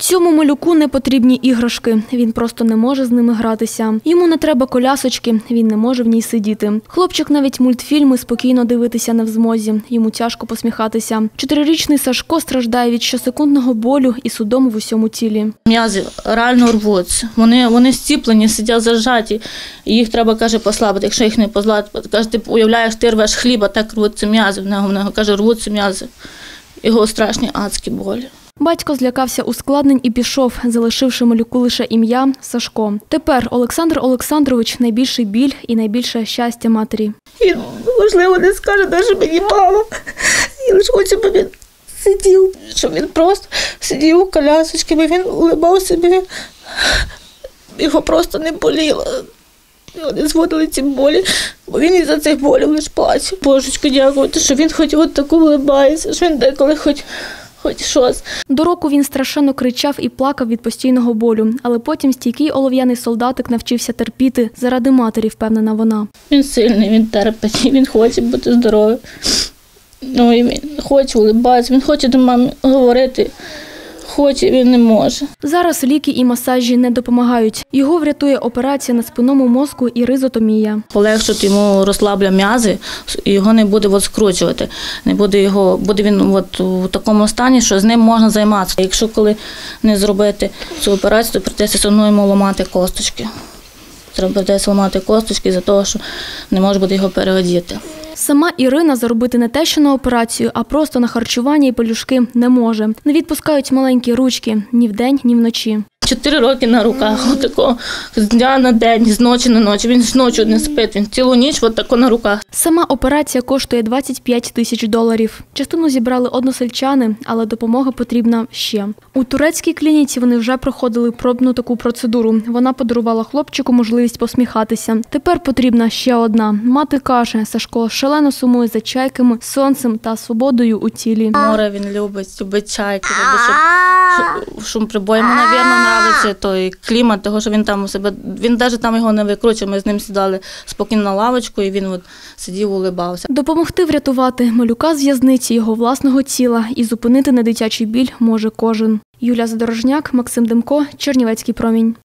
Цьому малюку не потрібні іграшки. Він просто не може з ними гратися. Йому не треба колясочки, він не може в ній сидіти. Хлопчик навіть мультфільми спокійно дивитися не в змозі. Йому тяжко посміхатися. Чотирирічний Сашко страждає від щосекундного болю і судому в усьому тілі. М'язи реально рвуться. Вони, вони стіплені, сидять зажаті. Їх треба, каже, послабити. Якщо їх не послабити, каже, ти уявляєш, ти рвеш хліба, так рвуться м'язи. В нього, в нього каже, рвуться м'язи. Його страшні адські болі. Батько злякався ускладнень і пішов, залишивши малюку лише ім'я Сашко. Тепер Олександр Олександрович найбільший біль і найбільше щастя матері. Він, можливо, не скаже навіть мені мама. Я лише хочу, щоб він сидів, щоб він просто сидів у колясочці, бо він улибався, бо він його просто не боліло. Не зводили ці болі, бо він із-за цих болів лише плаче. Божечко, дякувати, що він хоч от таку улибається, що він деколи хоч, хоч щось. До року він страшенно кричав і плакав від постійного болю, але потім стійкий олов'яний солдатик навчився терпіти заради матері, впевнена вона. Він сильний, він терпить, він хоче бути здоровим. Ну, і він хоче улибатися, він хоче до мами говорити, хоче, він не може. Зараз ліки і масажі не допомагають. Його врятує операція на спинному мозку і ризотомія. Полегшить йому розслабля м'язи, його не буде от скручувати. Не буде його, буде він от у такому стані, що з ним можна займатися. Якщо коли не зробити цю операцію, то прийдеться все одно йому ламати косточки. Треба прийдеться ламати косточки за того, що не може буде його переодіти. Сама Ірина заробити не те, що на операцію, а просто на харчування і пелюшки не може. Не відпускають маленькі ручки ні вдень, ні вночі. Чотири роки на руках, отако, з дня на день, з ночі на ночі. Він з ночі не спить, він цілу ніч отако на руках. Сама операція коштує 25 тисяч доларів. Частину зібрали односельчани, але допомога потрібна ще. У турецькій клініці вони вже проходили пробну таку процедуру. Вона подарувала хлопчику можливість посміхатися. Тепер потрібна ще одна. Мати каже, Сашко шалено сумує за чайками, сонцем та свободою у тілі. Море він любить, любить чайки, любить, щоб шум прибою. Йому, мабуть, подобається той клімат, того, що він там у себе. Він навіть там його не викручує. Ми з ним сідали спокійно на лавочку, і він от сидів, улибався. Допомогти врятувати малюка з в'язниці його власного тіла і зупинити недитячий біль може кожен. Юля Задорожняк, Максим Демко, Чернівецький промінь.